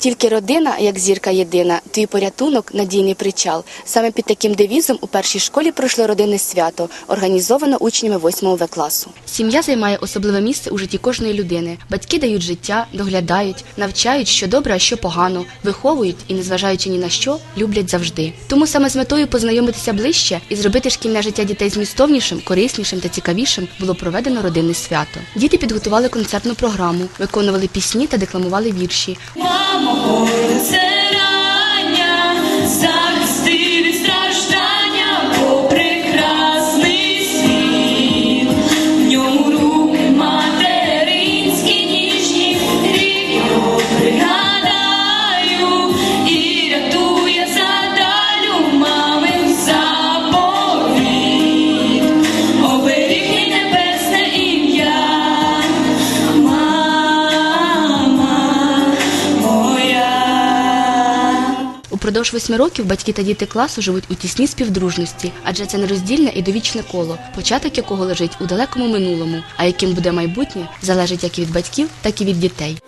Тільки родина, як зірка єдина, твій порятунок, надійний причал. Саме під таким девізом у першій школі пройшло родинне свято, організовано учнями 8 В класу. Сім'я займає особливе місце у житті кожної людини. Батьки дають життя, доглядають, навчають, що добре, а що погано, виховують і, незважаючи ні на що, люблять завжди. Тому саме з метою познайомитися ближче і зробити шкільне життя дітей змістовнішим, кориснішим та цікавішим було проведено родинне свято. Діти підготували концертну програму, виконували пісні та декламували вірші. Oh. Упродовж восьми років батьки та діти класу живуть у тісній співдружності, адже це нероздільне і довічне коло, початок якого лежить у далекому минулому, а яким буде майбутнє, залежить як і від батьків, так і від дітей.